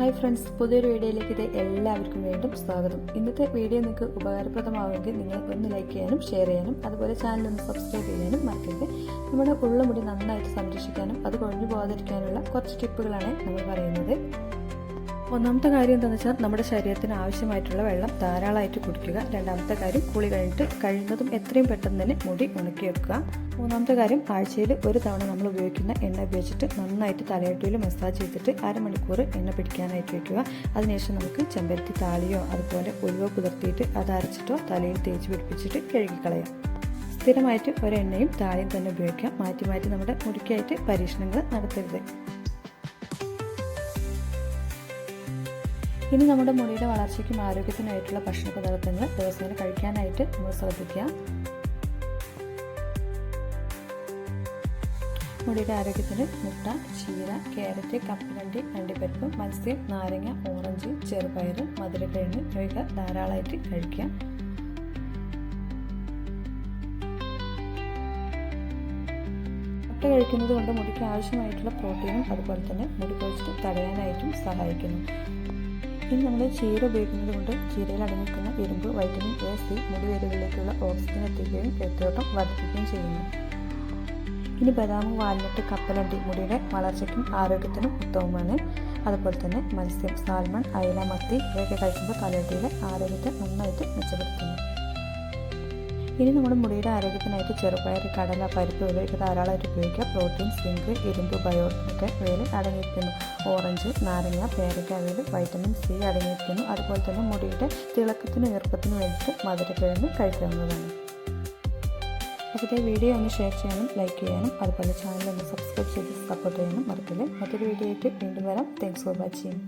Hi friends പുതിയൊരു വീഡിയോയിലേക്ക് ഇത് എല്ലാവർക്കും വീണ്ടും സ്വാഗതം. ഇന്നത്തെ വീഡിയോ നിങ്ങൾക്ക് ഉപകാരപ്രദമാവുമെങ്കിൽ നിങ്ങൾ ഒന്ന് ലൈക്ക് ചെയ്യാനും ഷെയർ ചെയ്യാനും അതുപോലെ ചാനൽ ഒന്ന് സബ്സ്ക്രൈബ് ചെയ്യാനും മറക്കരുത്. നമ്മുടെ ഉള്ള മുടി നന്നായിട്ട് സംരക്ഷിക്കാനും അത് കൊഴിഞ്ഞു പോകാതിരിക്കാനുള്ള കുറച്ച് ടിപ്പുകളാണ് നമ്മൾ പറയുന്നത്. ഒന്നാമത്തെ കാര്യം എന്താണെന്ന് വെച്ചാൽ നമ്മുടെ ശരീരത്തിന് ആവശ്യമായിട്ടുള്ള വെള്ളം ധാരാളമായിട്ട് കുടിക്കുക. രണ്ടാമത്തെ കാര്യം കുളി കഴിഞ്ഞിട്ട് കഴിയുന്നതും എത്രയും പെട്ടെന്ന് തന്നെ മുടി ഉണക്കി വെക്കുക. മൂന്നാമത്തെ കാര്യം ആഴ്ചയിൽ ഒരു തവണ നമ്മൾ ഉപയോഗിക്കുന്ന എണ്ണ ഉപയോഗിച്ചിട്ട് നന്നായിട്ട് തലയോട്ടിയിൽ മസാജ് ചെയ്തിട്ട് അരമണിക്കൂർ എണ്ണ പിടിക്കാനായിട്ട് വയ്ക്കുക അതിനുശേഷം നമുക്ക് ചെമ്പരത്തി താളിയോ അതുപോലെ ഉലുവ കുതിർത്തിയിട്ട് അത് അരച്ചിട്ടോ തലയിൽ തേച്ച് പിടിപ്പിച്ചിട്ട് കഴുകിക്കളയാം. സ്ഥിരമായിട്ട് ഒരെണ്ണയും താളിയും തന്നെ ഉപയോഗിക്കാം. മാറ്റി മാറ്റി നമ്മുടെ മുടിക്കായിട്ട് പരീക്ഷണങ്ങൾ നടത്തരുത്. ഇനി നമ്മുടെ മുടിയുടെ വളർച്ചയ്ക്കും ആരോഗ്യത്തിനായിട്ടുള്ള ഭക്ഷണ പദാർത്ഥങ്ങൾ ദിവസേന കഴിക്കാനായിട്ട് നമ്മൾ ശ്രദ്ധിക്കുക. മുടിയുടെ ആരോഗ്യത്തിന് മുട്ട ചീര കാരറ്റ് കപ്പലണ്ടി അണ്ടിപ്പരിപ്പ് മത്സ്യം നാരങ്ങ ഓറഞ്ച് ചെറുപയർ മധുരക്കിഴങ്ങ് ഇവയൊക്കെ ധാരാളമായിട്ട് കഴിക്കാം മുട്ട കഴിക്കുന്നത് കൊണ്ട് മുടിക്ക് ആവശ്യമായിട്ടുള്ള പ്രോട്ടീനും അതുപോലെ തന്നെ മുടി കൊഴിച്ചിട്ട് തടയാനായിട്ടും സഹായിക്കുന്നു. ഇനി നമ്മൾ ചീര ഉപയോഗിക്കുന്നത് കൊണ്ട് ചീരയിൽ അടങ്ങിയിരിക്കുന്ന ഇരുമ്പ് വൈറ്റമിൻ എ സി മുടിവേരുകളിലേക്കുള്ള ഓക്സിജൻ എത്തിക്കുകയും രക്തയോട്ടം വർദ്ധിപ്പിക്കുകയും ചെയ്യുന്നു. ഇനി ബദാം വാൽനട്ട് കപ്പലണ്ടി മുടിയുടെ വളർച്ചയ്ക്കും ആരോഗ്യത്തിനും ഉത്തമമാണ്. അതുപോലെ തന്നെ മത്സ്യം സാൽമൺ അയല മത്തി ഇവയൊക്കെ കഴിക്കുമ്പോൾ തലയോട്ടിയിലെ ആരോഗ്യത്തെ നന്നായിട്ട് മെച്ചപ്പെടുത്തുന്നു ഇനി നമ്മുടെ മുടിയുടെ ആരോഗ്യത്തിനായിട്ട് ചെറുപയർ കടല പരിപ്പ് ഇവയൊക്കെ ധാരാളമായിട്ട് ഉപയോഗിക്കുക പ്രോട്ടീൻ സിങ്ക് ഇരുമ്പ് ബയോട്ടിനൊക്കെ ഇവയിൽ അടങ്ങിയിരിക്കുന്നു. ഓറഞ്ച് നാരങ്ങ പേരയ്ക്ക ഇവയിൽ വൈറ്റമിൻ സി അടങ്ങിയിരിക്കുന്നു. അതുപോലെ തന്നെ മുടിയുടെ തിളക്കത്തിനും ഈർപ്പത്തിനും വേണ്ടിയിട്ട് മധുരക്കിഴങ്ങ് കഴിക്കാവുന്നതാണ്. അപ്പോൾ വീഡിയോ ഒന്ന് ഷെയർ ചെയ്യാനും ലൈക്ക് ചെയ്യാനും അതുപോലെ ചാനൽ ഒന്ന് സബ്സ്ക്രൈബ് ചെയ്ത് സപ്പോർട്ട് ചെയ്യാനും മറക്കില്ല. മറ്റൊരു വീഡിയോ ആയിട്ട് വീണ്ടും വരാം. Thanks for watching